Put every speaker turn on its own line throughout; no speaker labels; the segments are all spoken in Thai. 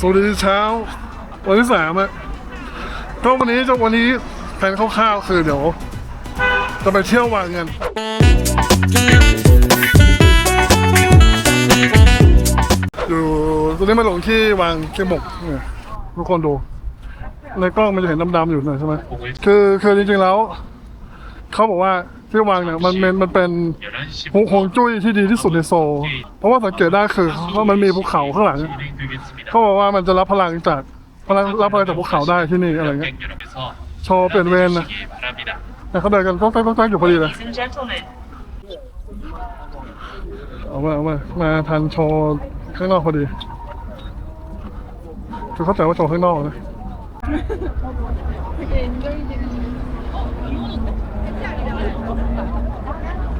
สวัสดีเช้า วันที่สามอะก็วันนี้จะวันนี้แผนคร่าวๆคือเดี๋ยว จะไปเที่ยววังกันอยู่ตรงนี้มาลงที่วังเชียงหมกเนี่ยทุกคนดู ในกล้องมันจะเห็นดำๆอยู่หน่อยใช่ไหมคือคือจริงๆแล้ว เขาบอกว่า ที่วังเนี่ยมันเป็นมันเป็นฮวงฮวงจุ้ยที่ดีที่สุดในโซลเพราะว่าสังเกตได้คือว่ามันมีภูเขาข้างหลังเขาบอกว่ามันจะรับพลังจากพลังรับพลังจากภูเขาได้ที่นี่อะไรเงี้ยโชว์เปลี่ยนเวรนะแต่เขาเดินกันก็แก๊กก็แก๊อยู่พอดีเลยเอามาเอามามาทันโชว์ข้างนอกพอดีคือเข้าใจว่าโชว์ข้างนอกนะ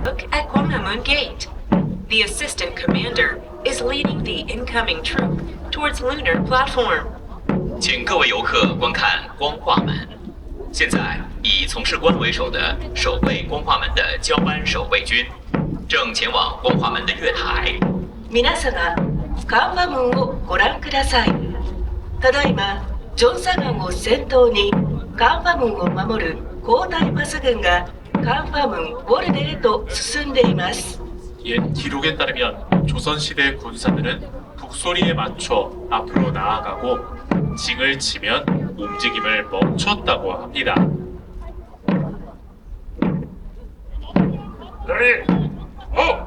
look at Gwanghwamun Gate. The assistant commander is leading the incoming troop towards lunar platform.
请各位游客观看光化门。现在，以从事官为首的守卫光化门的交班守卫军，正前往光化门的月台。
皆様、カンファムンをご覧ください。ただいま、ジョンサガンを先頭に、カンファムンを守る交代パス軍が カンファムンウォルデへと進んでいます。
옛 기록에 따르면 조선시대 군사들은 북소리에 맞춰 앞으로 나아가고 징을 치면 움직임을 멈췄다고 합니다. 어!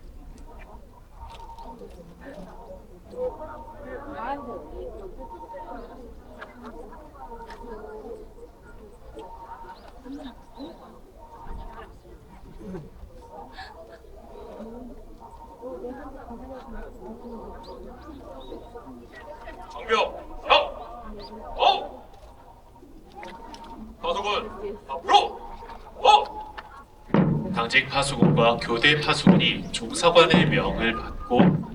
정병 형! 어! 파수군 앞으로! 어! 당직 파수군과 교대 파수군이 종사관의 명을 받고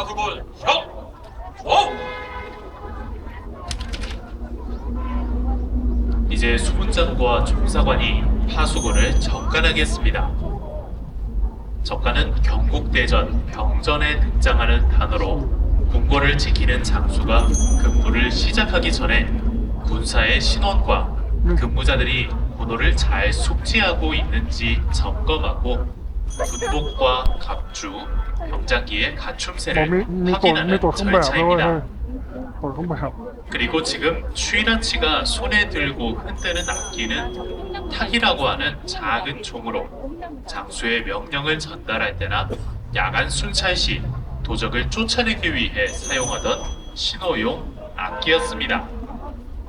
파수군 형! 어! 이제 수문장과 종사관이 파수군을 적간하겠습니다. 적간은 경국대전, 병전에 등장하는 단어로 궁궐을 지키는 장수가 근무를 시작하기 전에 군사의 신원과 근무자들이 군호를 잘 숙지하고 있는지 점검하고 군복과 갑주, 농장기의 가춤새를 확인하는 절차입니다. 그리고 지금 슈이라치가 손에 들고 흔드는 악기는 탁이라고 하는 작은 종으로 장수의 명령을 전달할 때나 야간 순찰 시 도적을 쫓아내기 위해 사용하던 신호용 악기였습니다.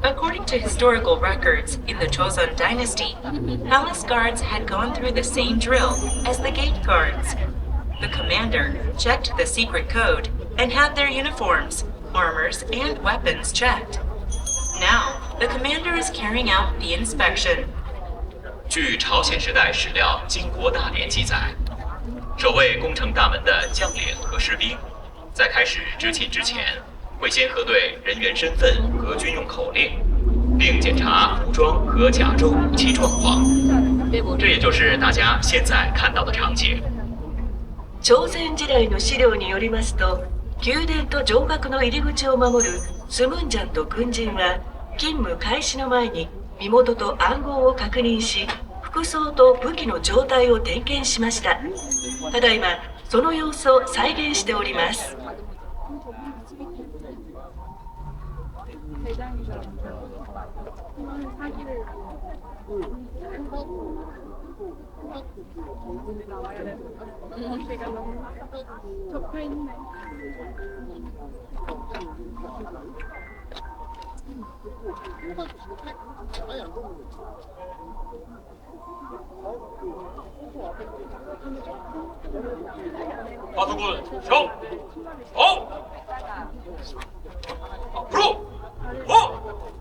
According to historical records, in the Joseon dynasty, palace guards had gone through the same drill as the gate guards. The commander checked the secret code and had their uniforms, armors, and weapons checked. Now, the commander is carrying out the inspection.
据朝鲜时代史料《金国大典》记载，守卫工程大门的将领和士兵，在开始执勤之前，会先核对人员身份和军用口令，并检查服装和甲胄武器状况。这也就是大家现在看到的场景。
朝鮮時代の資料によりますと、宮殿と城郭の入り口を守るスムンジャンと軍人は勤務開始の前に身元と暗号を確認し服装と武器の状態を点検しました。ただいまその様子を再現しております。
아,
바둑은 형! 어! 앞으로! 어!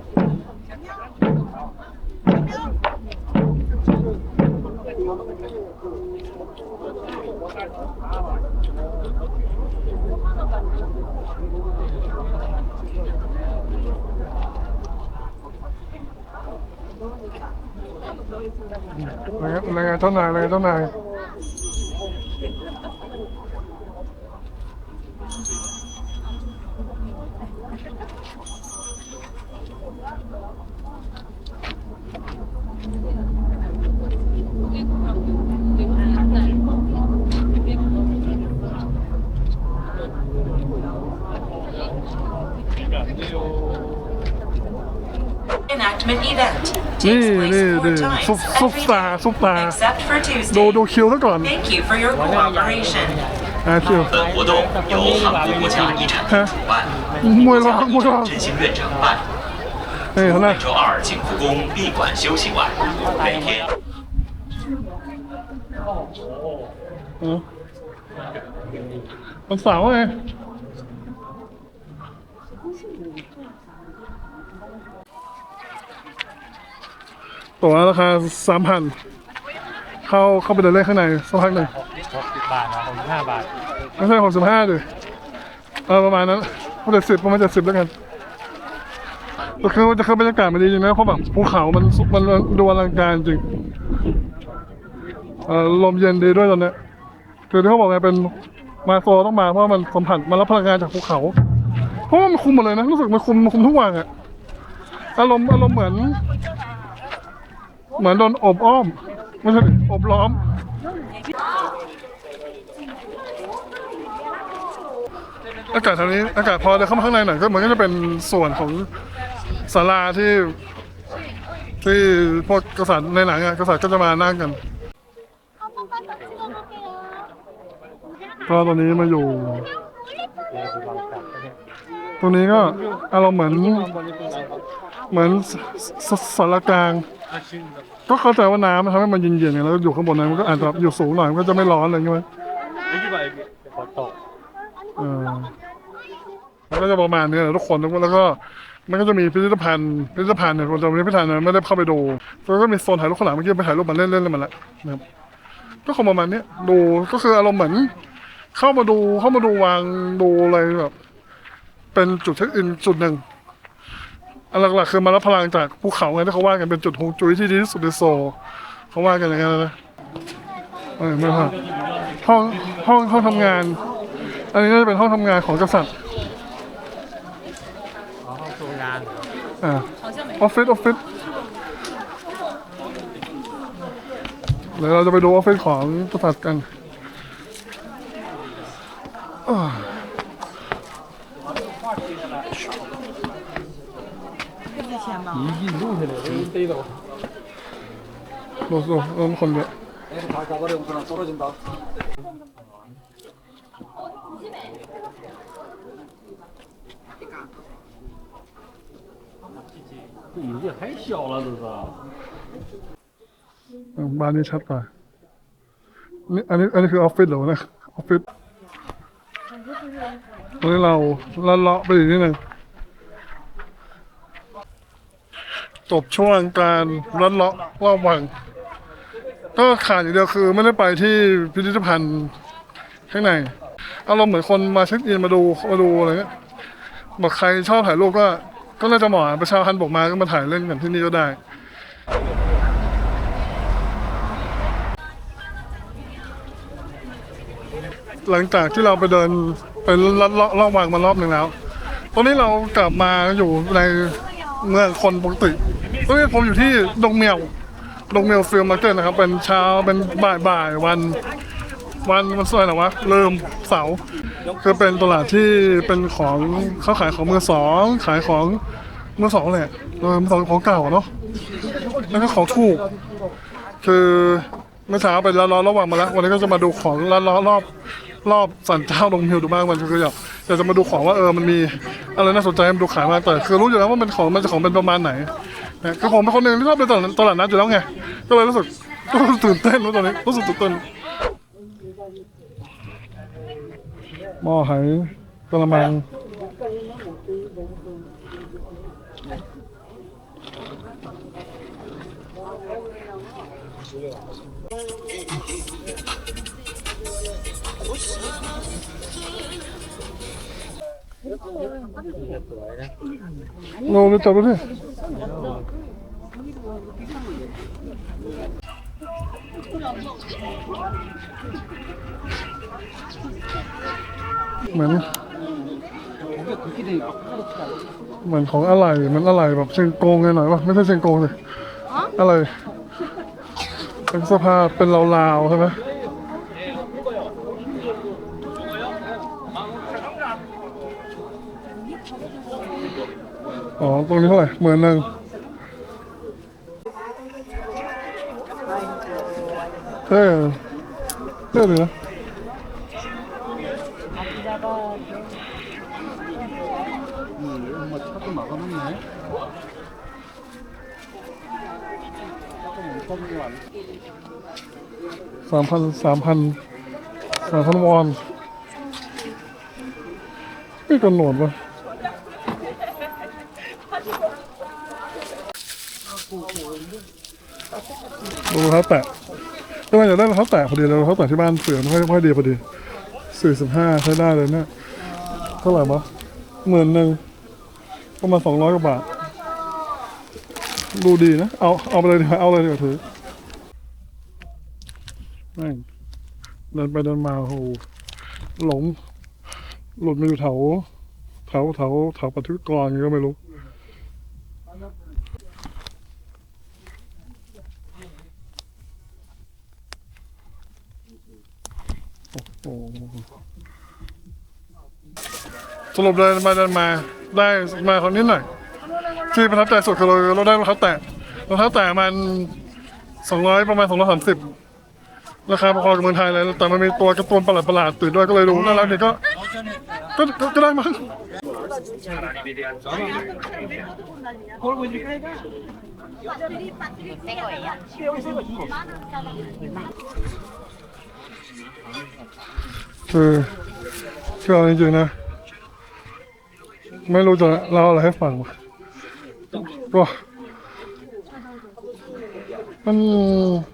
อะไรเงี้ยอะ นายอะไรเงี้ยเจ้านาย
Enactment event
นี่
takes
นี่
place four
นี่
times
ซุปซุป
every
ตา
day,
ซุปตา
except for
ดู
Tuesday.
ดูคิวซะก่อน
Thank you for your cooperation.
อ่าคิว
本活动由韩国国家遗产局主办，
มวยร้องมวยร้อง
振兴院承办。
เฮ้ยเขาหน้า
每周二景福宫闭馆休息晚，每天。
เออวั ตั๋วราคาสามพันเข้าเข้าไปเดินเล่นข้างในสักพักหนึ่ง
หกสิบบาทนะหกสิบห้าบาท
ไม่ใช่หกสิบห้าดิเออประมาณนั้นเจ็ดสิบประมาณเจ็ดสิบแล้วกันก็คือจะคือบรรยากาศมันดีจริงนะเพราะแบบภูเขามันมันดูอลังการจริงเออลมเย็นดีด้วยตอนเนี้ยคือที่เขาบอกไงเป็นมาโซต้องมาเพราะว่ามันสัมผัสมันรับพลังงานจากภูเขา เพราะว่ามันคุมหมดเลยนะรู้สึกมันคุมมันคุมทุกวันอะอารมณ์อารมณ์เหมือน เหมือนโดนอบอ้อมไม่ใช่อบล้อม อากาศทางนี้อากาศพอเดินเข้ามาข้างในหน่อยก็เหมือนก็จะเป็นส่วนของศาลาที่ ที่พวกกษัตริย์ในหนังอะกษัตริย์ก็จะมานั่งกัน ก็ตอนนี้มาอยู่ ตรงนี้ก็อารมณ์เหมือน เหมือนสสสารกลาง ก็เข้าใจว่าน้ำมันทำให้มันเย็นๆไงแล้วอยู่ข้างบนนั้นมันก็อาจจะอยู่สูงหน่อยมันก็จะไม่ร้อนเลยใช่ไหม
ฝนตก
เออมันก็จะประมาณนี้แหละทุกคนแล้วก็มันก็จะมีพิพิธภัณฑ์พิพิธภัณฑ์เนี่ยคนจะพิพิธภัณฑ์เนี่ยไม่ได้เข้าไปดูแล้วก็มีโซนถ่ายรูปข้างหลังเมื่อกี้ไปถ่ายรูปมาเล่นๆเลยมาแล้วนะครับก็คงประมาณเนี้ยดูก็คืออารมณ์เหมือน เข้ามาดูเข้ามาดูวางดูอะไรแบบเป็นจุดเช็คอินจุดหนึ่ง อันหลักๆคือมารับพลังจากภูเขาไงที่เขาว่ากันเป็นจุดฮวงจุ้ยที่ดีที่สุดในโซลเขาว่ากันอย่างนั้นนะเออไม่พลาดห้องห้องห้องทำงาน อันนี้น่าจะเป็นห้องทำงานของกษัตริย์
อ๋อห้องทำงาน
อ่าออฟฟิศออฟฟิศเดี๋ยวเราจะไปดูออฟฟิศของกษัตริย์กันอ่า
咦，录下来了，
逮到。넣었 어. 너무 건 데. 다 가버려 그냥 떨어진 다. 이게太小了，这是。많이 찼 다. 아니 아니 그 어필로 오늘 어 필. 오늘 라오 라라 빨리 내 는. จบช่วงการรัดเลาะรอบวัง ก็ขาดอย่างเดียวคือไม่ได้ไปที่พิพิธภัณฑ์ข้างในอารมณ์เหมือนคนมาเช็คอินมาดูมาดูอะไรเงี้ยบอกใครชอบถ่ายรูปก็ ก็น่าจะเหมาะประชาพันธ์บอกมาก็มาถ่ายเล่นกันที่นี่ก็ได้หลังจากที่เราไปเดินไปรอบรอบรอบวังมารอบหนึ่งแล้ว ตอนนี้เรากลับมาอยู่ในเมืองคนปกติ ตอนนี้ผมอยู่ที่ดงเมียวดงเมียวฟิลมาร์เก็ตนะครับ เป็นเช้าเป็นบ่ายบ่ายวัน วันวันสวยหรอวะเริ่มเสาร์คือเป็นตลาดที่เป็นของเขาขายของมือสองขายของมือสองแหละเออมือสองของเก่าเนาะแล้วก็ของถูก คือเมื่อเช้าไปร้านล้อระหว่างมาแล้ว วันนี้ก็จะมาดูของร้านล้อรอบรอบสันเจ้าดงเมียวดูบ้างมันคืออยากอยากจะมาดูของว่าเออมันมีอะไรน่าสนใจมาดูขายมาแต่คือรู้อยู่แล้วว่ามันของมันจะของเป็นประมาณไหน นะคือผมเป็นคนหนึ่งที่ชอบไปตลาดตลาดนัดอยู่แล้วไงก็เลยรู้สึกก็รู้สึกตื่นเต้นรู้ตอนนี้รู้สึกตื่นเต้นหม้อไหกระมัง เราเลยจับดูดิเหมือนเหมือนของอะไรมันอะไรแบบเชิงโกงไงหน่อยวะไม่ใช่เชิงโกงเลยอะไรเป็นเสภาพเป็นลาวๆใช่ไหม อ๋อ ตรงนี้เท่าไหร่หมื่นหนึ่งเท่เท่เลยนะสามพันสามพันสามพันวอนไม่กระโหนดวะ รองเท้าแตะทำไมอยากได้รองเท้าแตะพอดีเรองเท้าแตะที่บ้านเสือไม่ค่อยไม่ค่อยดีพอดีสี่สิบห้าใช้ได้เลยเนี่ยเท่าไหร่วะหมื่นหนึ่งประมาณสองร้อยกว่าบาท ดูดีนะ เอาเอาไปเลยดีกว่าเอาเลยดีกว่าถือแม่งเดินไปเดินมาโอ้หหลงหลุดมาอยู่แถวแถวแถวแถวปฏิกรอย่างยก็ไม่รู้ โอ้สรุปเดินมาเดินมาได้มาคนนิดหน่อยที่ประทับใจสุดคือเราเราได้รองเท้าแตะรองเท้าแตะมันสองร้อยประมาณสองร้อยสามสิบราคาพอๆกับเมืองไทยเลยแต่มันมีตัวการ์ตูนประหลาดๆตื่นด้วยก็เลยดูน่ารักดีก็ก็ก็ก็ได้มั้ง คือคือเอาจริงๆนะ ไม่รู้จะเล่าอะไรให้ฟังวะก็มัน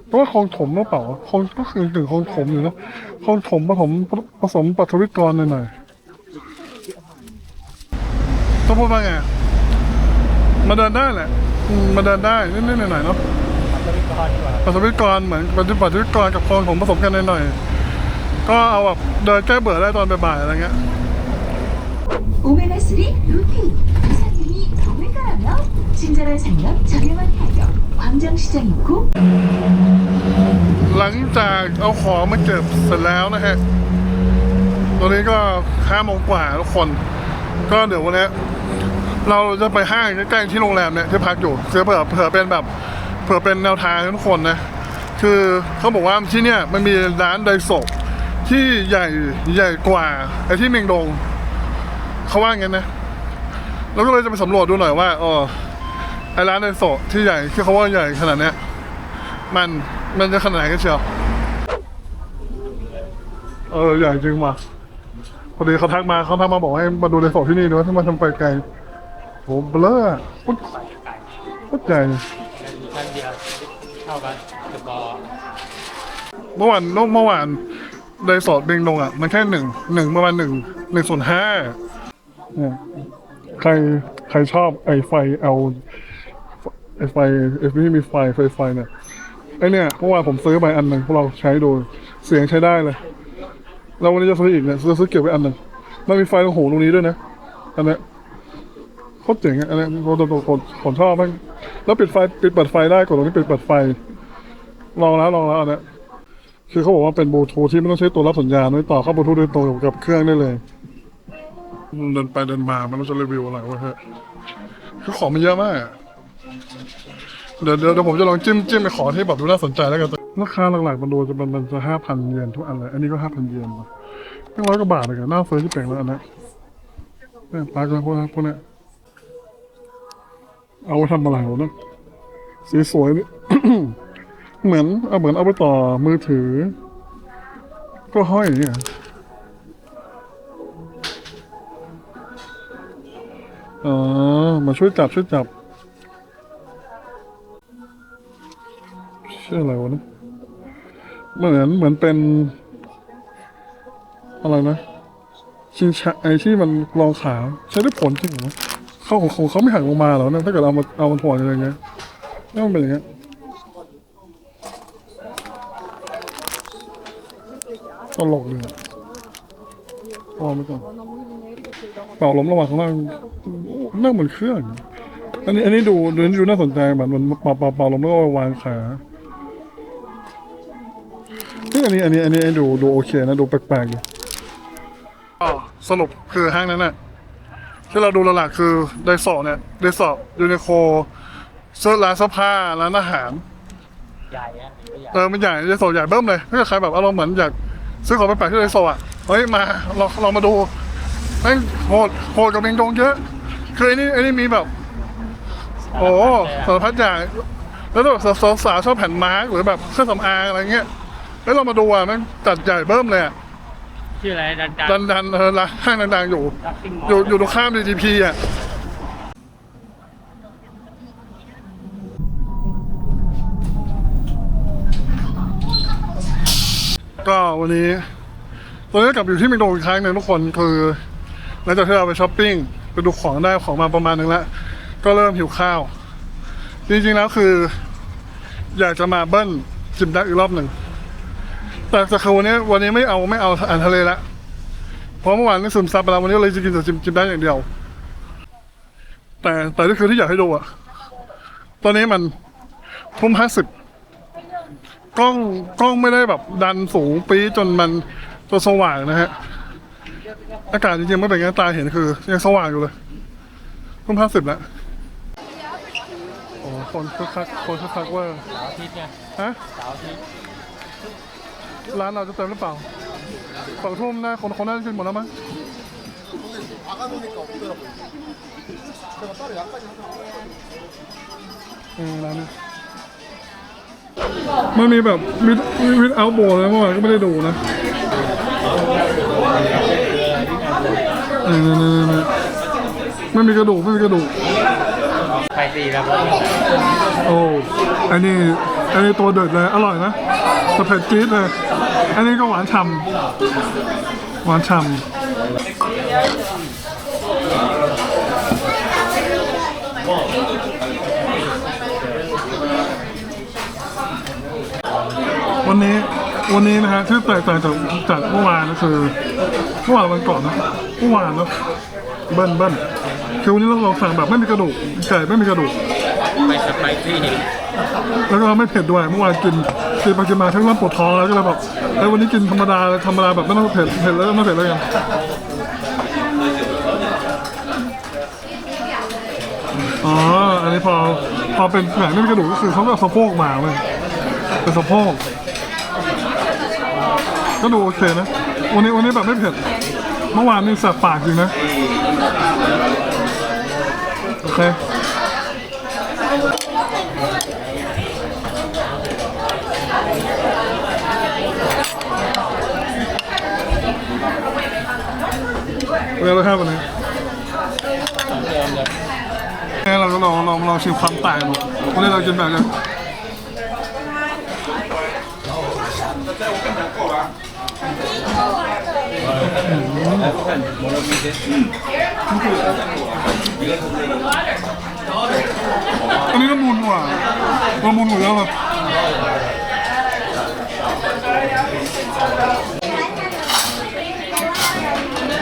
เพราะว่าคลองถมหรือเปล่าคลองก็คือถึงคลองถมอยู่นะคลองถมผสมผสมปัทวิกรหน่อยๆต้องพูดว่าไงมาเดินได้แหละมาเดินได้นิดๆหน่อยๆเนาะปัทวิกรเหมือนปัทปัทวิกรกับคลองถมผสมกันหน่อยๆ ก็เอาแบบเดินแก้เบื่อได้ตอนบ่ายๆอะไรเงี้ย
오메가 3 루피 부사님이 몸을 깔아며 친절한 상업 저렴한 가격 광장 시장 있고
หลังจากเอาของมาเก็บเสร็จแล้วนะฮะ ตอนนี้ก็ห้าโมงกว่าทุกคน ก็เดี๋ยววันนี้เราจะไปห้างใกล้ๆที่โรงแรมเนี่ยที่พักอยู่คือเผื่อเผื่อเป็นแบบเผื่อเป็นแนวทางให้ทุกคนนะ คือเขาบอกว่าที่เนี่ยมันมีร้านไดโซะ ที่ใหญ่ใหญ่กว่าไอ้ที่เมียงดงเขาว่างั้นนะเราก็เลยจะไปสำรวจดูหน่อยว่าอ๋อไอ้ร้านไดโซะที่ใหญ่ที่เขาว่าใหญ่ขนาดเนี้ยมันมันจะขนาดไหนกันเชียวเออใหญ่จริงว่ะพอดีเขาทักมาเขาทักมาบอกให้มาดูในสอบที่นี่ด้วยถ้ามาทำไปไกลโหเบลออะอุ๊ยเข้าใจเมื่อวานเมื่อวาน ไดสอดเบงลงอะ มันแค่หนึ่งหนึ่งประมาณหนึ่งหนึ่งส่วนห้าเนี่ยใครใครชอบไอไฟเอาไอไฟไอที่มีไฟไฟไฟเนี่ยไอเนี่ยเมื่อวานผมซื้อไปอันหนึ่งพวกเราใช้ดูเสียงใช้ได้เลยแล้ววันนี้จะซื้ออีกเนี่ยซื้อซื้อเก็บไว้อันหนึ่งมันมีไฟตรงหูตรงนี้ด้วยนะอันเนี้ยโคตรเจ๋งอะอันเนี้ยผมผมผมผมชอบมากแล้วปิดไฟปิดเปิดไฟได้กดตรงนี้ปิดเปิดไฟลองแล้วลองแล้วอันเนี้ย คือเขาบอกว่าเป็นบลูทูธที่ไม่ต้องใช้ตัวรับสัญญาณไว้ต่อเข้าบลูทูธโดยตรงกับเครื่องได้เลย เดินไปเดินมามันต้องจะรีวิวอะไรวะเฮ้ยคือของมันเยอะมาก เดี๋ยวเดี๋ยวผมจะลองจิ้มจิ้มไปขอที่แบบดูน่าสนใจแล้วกันราคาหลักๆมันดูจะมันมันจะห้าพันเยนทุกอันเลย อันนี้ก็ห้าพันเยนว่ะตั้งร้อยกว่าบาทเลยกันน่าซื้อที่แปลงแล้วอันนี้เนี่ยปลากระพวกนั้พวกนี้เอาไว้ทำอะไรวะเนี่ยสีสวยนี่ เหมือนเอาเหมือนเอาไปต่อมือถือ ก็ห้อยอย่างเงี้ยอ๋อ มาช่วยจับช่วยจับชื่ออะไรวะเนี่ยเหมือนเหมือนเป็น อะไรนะชิงชะไอที่มันรองขาใช้ได้ผลจริงเหรอเขาของของเขาไม่หักลงมาหรอเนี่ยถ้าเกิดเอามาเอามันถ่วงอะไรเงี้ยนี่มันเป็นอย่างเงี้ย ตลกเลยอะพอไม่ก่อนเป่าล้มระหว่างข้างล่างนั่งเหมือนเครื่อง อันนี้อันนี้ดูดูดูน่าสนใจเหมือนมันเป่าเป่าเป่าล้มแล้วก็วางขานี่อันนี้อันนี้อันนี้ดูดูโอเคนะ ดูแปลกๆอยู่อ๋อสรุปคือห้างนั้นน่ะที่เราดูหลักๆคือไดสอบเนี่ยไดสอบยูนิโคเสื้อร้านเสื้อผ้าร้านอาหาร
ใหญ่อะใหญ่
เออมันใหญ่ไดโซใหญ่เบิ้มเลยถ้าเกิดใครแบบอารมณ์เหมือนอยาก ซื้อของไปแปลกที่ไดโซอะเฮ้ยมาเราเรามาดูแม่งโหดโหดกับเมงดงเยอะคือไอ้นี่ไอ้นี่มีแบบ โอ้สารพัดอย่างแล้วแบบสาวสาวชอบแผ่นมาร์กหรือแบบเครื่องสำอางอะไรเงี้ยแล้วเรามาดูอะแม่งจัดใหญ่เบิ้มเลยอะ
ชื่ออะไรดันดัน
ดันดันเออร้านห้างดังๆอยู่
ดักซิ่งมอ
อยู่อยู่ตรงข้าม DTP อะ ก็วันนี้ตอนนี้กลับอยู่ที่มกโดอีกครั้งหนึ่งทุกคนคือหลังจากที่เราไปช้อปปิ้งไปดูของได้ของมาประมาณนึงแล้ว ก็เริ่มหิวข้าว จริงๆแล้วคือ อยากจะมาเบิ้ลจิมดักอีกรอบหนึ่งแต่แต่คือวันนี้วันนี้ไม่เอาไม่เอาอาหารทะเลละเพราะเมื่อวานนี่ซึมซับไปแล้ววันนี้เลยจะกินแต่จิมจิมได้อย่างเดียว แต่แต่ก็คือที่อยากให้ดูอะตอนนี้มันทุ่มห้าสิบ กล้องกล้องไม่ได้แบบดันสูงปี๊ดจนมันจนสว่างนะฮะ อากาศจริงๆไม่เป็นงั้นตาเห็นคือยังสว่างอยู่เลยทุ่มห้าสิบแล้วโอ้คนคึกคักคนคึกคักเว่า
เสาร์อาทิตย์เนี่ย
ฮะ
เสาร์อาทิตย์
ร้านเราจะเต็มหรือเปล่าสองทุ่มนะคนคนน่าจะขึ้นหมดแล้วมั้งเออร้านนี้ มันมีแบบวิดวิดเอาโบเลยเมื่อวานก็ไม่ได้ดูนะเออเนี่ยเนี่ยเนี่ยไม่มีกระดูกไม่มีกระดูก
ไปสี่แล้ว
โอ้อันนี้อันนี้ตัวเด็ดเลยอร่อยนะแต่เผ็ดจี๊ดเลย อันนี้ก็หวานฉ่ำหวานฉ่ำวันนี้ วันนี้นะฮะที่แตกต่างจากจากเมื่อวานก็คือเมื่อวานวันก่อนนะเมื่อวานเนอะเบิ้ลเบิ้ลคือวันนี้เราลองสั่งแบบไม่มีกระดูกไก่ไม่มีกระดูก
ไปสไปซี่
แล้วก็ไม่เผ็ดด้วยเมื่อวานกินกินไปกินมาทั้งเริ่มปวดท้องแล้วก็เลยแบบเอ้ยวันนี้กินธรรมดาธรรมดาแบบไม่ต้องเผ็ดเผ็ดแล้วไม่เผ็ดแล้วกันอ๋อ อันนี้พอพอเป็นแหนไม่มีกระดูกก็คือเขาก็เอาสะโพกมาเลยเป็นสะโพก ก็ดูโอเคนะ วันนี้วันนี้แบบไม่เผ็ด เมื่อวานนี่แสบปากจริงนะ โอเคเวลาห้าวันนี้เราลองลองลองชิมความแต่างดูวันนี้เรากินแบบเนี้ อันนี้ละมุนกว่าละมุนกว่าเยอะเลย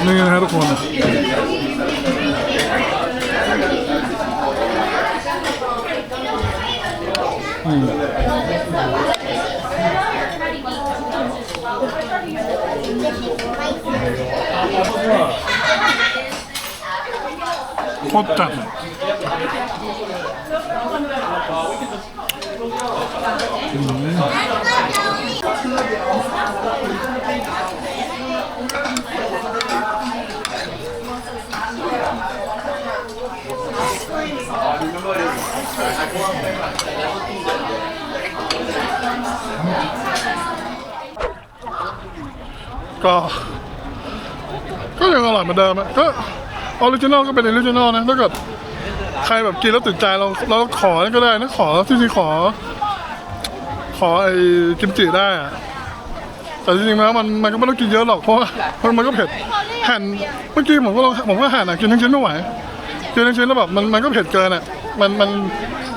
นี่นะฮะทุกคนโค ตรจัดอะ ก็ ก็ยังอร่อยเหมือนเดิมอะก็ออริจินอลก็เป็นออริจินอลนะถ้าเกิดใครแบบกินแล้วติดใจเราเราขอก็ได้นะขอที่จริงขอ ขอไอ้กิมจิได้อะแต่จริงๆแล้วมันมันก็ไม่ต้องกินเยอะหรอกเพราะว่าเพราะมันก็เผ็ดหั่นเมื่อกี้ผมก็ลองผมก็หั่นอะกินทั้งชิ้นไม่ไหวกินทั้งชิ้นแล้วแบบมันมันก็เผ็ดเกินอะมันมัน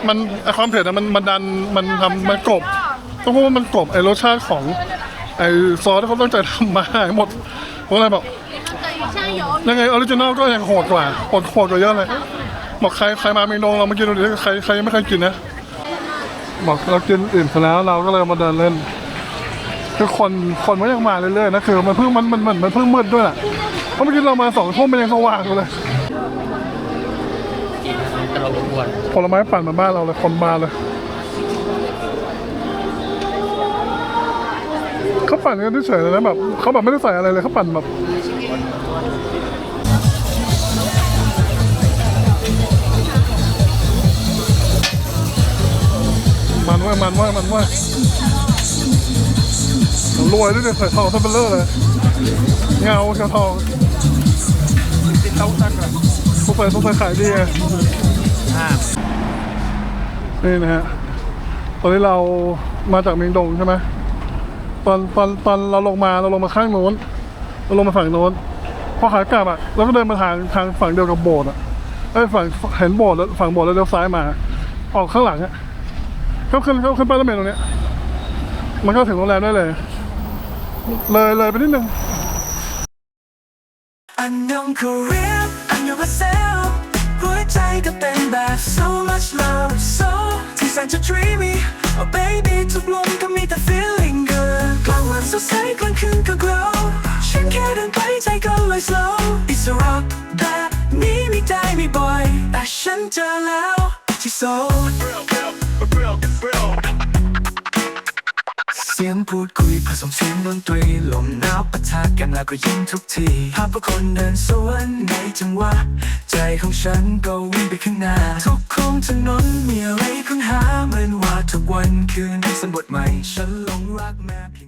มันความเผ็ดอะมันมันดันมันทำมันกลบต้องพูดว่ามันกลบไอรสชาติของ ไอซอสที่เขาตั้งใจทำมาให้หมดผมเลยบอกยังไงออริจินอลก็ยังโหดกว่าโหดโหดกว่าเยอะเลยบอกใครใครมาเมงดงเรามากินดูดิใครใครยังไม่เคยกินนะบอกเรากินอื่นเสร็จแล้วเราก็เลยมาเดินเล่นคือคนคนมันยังมาเรื่อยๆนะคือมันเพิ่งมันมันมันมันเพิ่งมืดด้วยแหละเพราะเมื่อกี้เรามาสองทุ่มมันยังสว่างอยู่เลย
กินตลบอบอวน
ผลไม้ปั่นมาบ้านเราเลยคนมาเลย เขาปั่นกันเฉยๆเลยนะแบบเขาแบบไม่ได้ใส่อะไรเลยเขาปั่นแบบมันว่ามันว่ามันว่ารวยด้วยเนี่ยใส่ทองซับเบลเลอร์เลยเงาเงาทองติดเต้าตักอะสงสัยสงสัยขายดีไงนี่นะฮะตอนนี้เรามาจากเมียงดงใช่ไหม ตอนตอนตอนเราลงมาเราลงมาข้างโน้นเราลงมาฝั่งโน้นพอขากลับอะเราก็เดินมาทางทางฝั่งเดียวกับโบสถ์อะไอ้ฝั่งเห็นโบสถ์แล้วฝั่งโบสถ์แล้วเลี้ยวซ้ายมา ออกข้างหลังอะก็ขึ้นก็ขึ้นไปรถเมล์ตรงเนี้ยมันก็ถึงโรงแรมได้เลย เลยเลยไปนิดนึง
อันยองคูเรียอันยองมาเซลหัวใจก็เป็นแบบ so much love so ที่แสนจะ dreamy oh baby ทุกลมก็มีแต่ feeling good กลางวันสดใสกลางคืนก็ glow ฉันแค่เดินไปใจก็เลย slow it's a rock แบบนี้ไม่ได้ไม่บ่อยแต่ฉันเจอแล้วที่โซเสียงพูดคุยผสมเสียงดนตรีลมหนาวปะทะกันแล้วก็ยิ้มทุกทีภาพผู้คนเดินสวนในจังหวะ ใจของฉันก็วิ่งไปข้างหน้า ทุกโค้งถนนมีอะไรค้นหาเหมือนว่าทุกวันคืนเป็นสมบทใหม่ ฉันหลงรักแม่เพียง